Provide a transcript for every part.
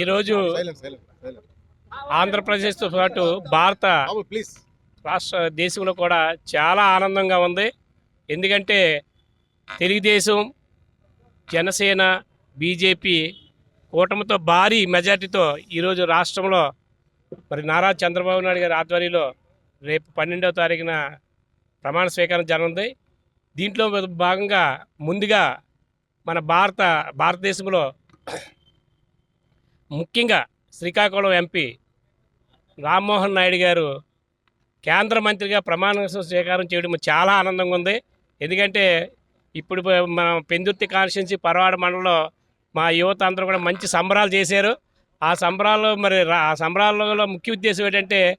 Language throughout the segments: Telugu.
ఈరోజు ఆంధ్రప్రదేశ్తో పాటు భారత రాష్ట్ర దేశంలో కూడా చాలా ఆనందంగా ఉంది. ఎందుకంటే తెలుగుదేశం జనసేన బీజేపీ కూటమితో భారీ మెజార్టీతో ఈరోజు రాష్ట్రంలో మరి నారా చంద్రబాబు నాయుడు గారి ఆధ్వర్యంలో రేపు పన్నెండవ తారీఖున ప్రమాణ స్వీకారం జరగనుంది. దీంట్లో భాగంగా ముందుగా మన భారత భారతదేశంలో ముఖ్యంగా శ్రీకాకుళం ఎంపీ రామ్మోహన్ నాయుడు గారు కేంద్ర మంత్రిగా ప్రమాణ స్వీకారం చేయడం చాలా ఆనందంగా ఉంది. ఎందుకంటే ఇప్పుడు మన పెందుర్తి కాన్స్టిట్యున్సీ పరవాడ మండలంలో మా యువత అందరూ కూడా మంచి సంబరాలు చేశారు. ఆ సంబరాల్లో మరి రా- ఆ సంబరాలలో ముఖ్య ఉద్దేశం ఏంటంటే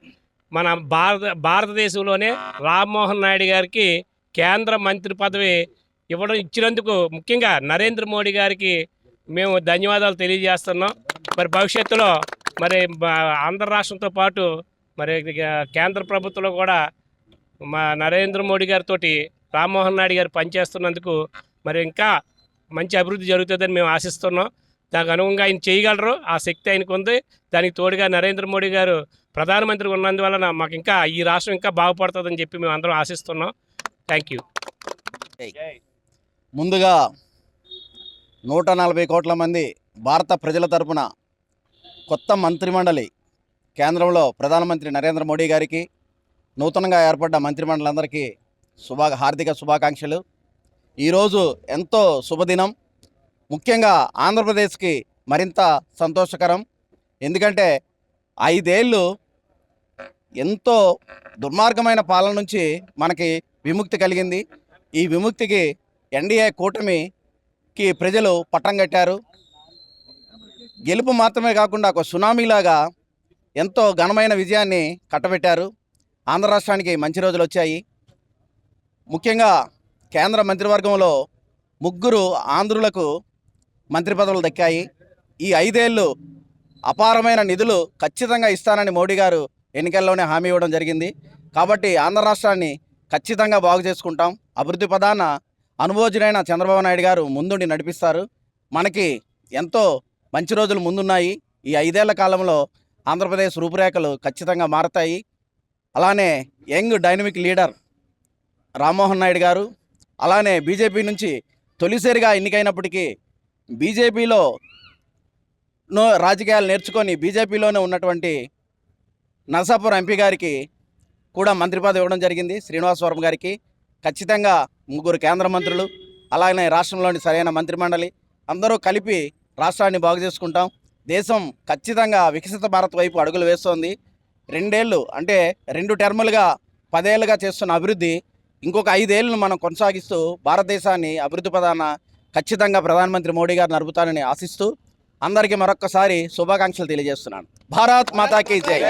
మన భారత భారతదేశంలోనే రామ్మోహన్ నాయుడు గారికి కేంద్ర మంత్రి పదవి ఇవ్వడం ఇచ్చినందుకు ముఖ్యంగా నరేంద్ర మోడీ గారికి మేము ధన్యవాదాలు తెలియజేస్తున్నాం. మరి భవిష్యత్తులో మరి ఆంధ్ర రాష్ట్రంతో పాటు మరి కేంద్ర ప్రభుత్వంలో కూడా మా నరేంద్ర మోడీ గారితో రామ్మోహన్ నాయుడు గారు పనిచేస్తున్నందుకు మరి ఇంకా మంచి అభివృద్ధి జరుగుతుందని మేము ఆశిస్తున్నాం. దానికి అనుగుణంగా ఆయన చేయగలరు. ఆ శక్తి ఆయనకు ఉంది. దానికి తోడుగా నరేంద్ర మోడీ గారు ప్రధానమంత్రి ఉన్నందువలన మాకు ఇంకా ఈ రాష్ట్రం ఇంకా బాగుపడుతుందని చెప్పి మేము అందరం ఆశిస్తున్నాం. Thank you. ముందుగా నూట నలభై కోట్ల మంది భారత ప్రజల తరపున కొత్త మంత్రిమండలి కేంద్రంలో ప్రధానమంత్రి నరేంద్ర మోడీ గారికి నూతనంగా ఏర్పడ్డ మంత్రిమండలందరికీ శుభా హార్దిక శుభాకాంక్షలు. ఈరోజు ఎంతో శుభదినం. ముఖ్యంగా ఆంధ్రప్రదేశ్కి మరింత సంతోషకరం. ఎందుకంటే ఐదేళ్ళు ఎంతో దుర్మార్గమైన పాలన నుంచి మనకి విముక్తి కలిగింది. ఈ విముక్తికి ఎన్డీఏ కూటమికి ప్రజలు పట్టం కట్టారు. గెలుపు మాత్రమే కాకుండా ఒక సునామీలాగా ఎంతో ఘనమైన విజయాన్ని కట్టబెట్టారు. ఆంధ్ర రాష్ట్రానికి మంచి రోజులు వచ్చాయి. ముఖ్యంగా కేంద్ర మంత్రివర్గంలో ముగ్గురు ఆంధ్రులకు మంత్రి పదవులు దక్కాయి. ఈ ఐదేళ్ళు అపారమైన నిధులు ఖచ్చితంగా ఇస్తానని మోడీ గారు ఎన్నికల్లోనే హామీ ఇవ్వడం జరిగింది. కాబట్టి ఆంధ్ర రాష్ట్రాన్ని ఖచ్చితంగా బాగు చేసుకుంటాం. అభివృద్ధి ప్రధాన అనుభోజులైన చంద్రబాబు నాయుడు గారు ముందుండి నడిపిస్తారు. మనకి ఎంతో మంచి రోజులు ముందున్నాయి. ఈ ఐదేళ్ళ కాలంలో ఆంధ్రప్రదేశ్ రూపురేఖలు ఖచ్చితంగా మారతాయి. అలానే young dynamic leader Rammohan Naidu garu అలానే బీజేపీ నుంచి తొలిసారిగా ఎన్నికైనప్పటికీ బీజేపీలో నో రాజకీయాలు నేర్చుకొని బీజేపీలోనే ఉన్నటువంటి నరసాపురం ఎంపీ గారికి కూడా మంత్రి పదవి ఇవ్వడం జరిగింది. శ్రీనివాసవరం గారికి ఖచ్చితంగా ముగ్గురు కేంద్ర మంత్రులు అలాగే రాష్ట్రంలోని సరైన మంత్రిమండలి అందరూ కలిపి రాష్ట్రాన్ని బాగు చేసుకుంటాం. దేశం ఖచ్చితంగా వికసిత భారత్ వైపు అడుగులు వేస్తోంది. రెండేళ్ళు అంటే రెండు టర్ములుగా పదేళ్ళుగా చేస్తున్న అభివృద్ధి ఇంకొక ఐదేళ్ళను మనం కొనసాగిస్తూ భారతదేశాన్ని అభివృద్ధి ప్రధాన ఖచ్చితంగా ప్రధానమంత్రి మోడీ గారు నడుపుతానని ఆశిస్తూ అందరికీ మరొక్కసారి శుభాకాంక్షలు తెలియజేస్తున్నాను. భారత్ మాతాకి జై.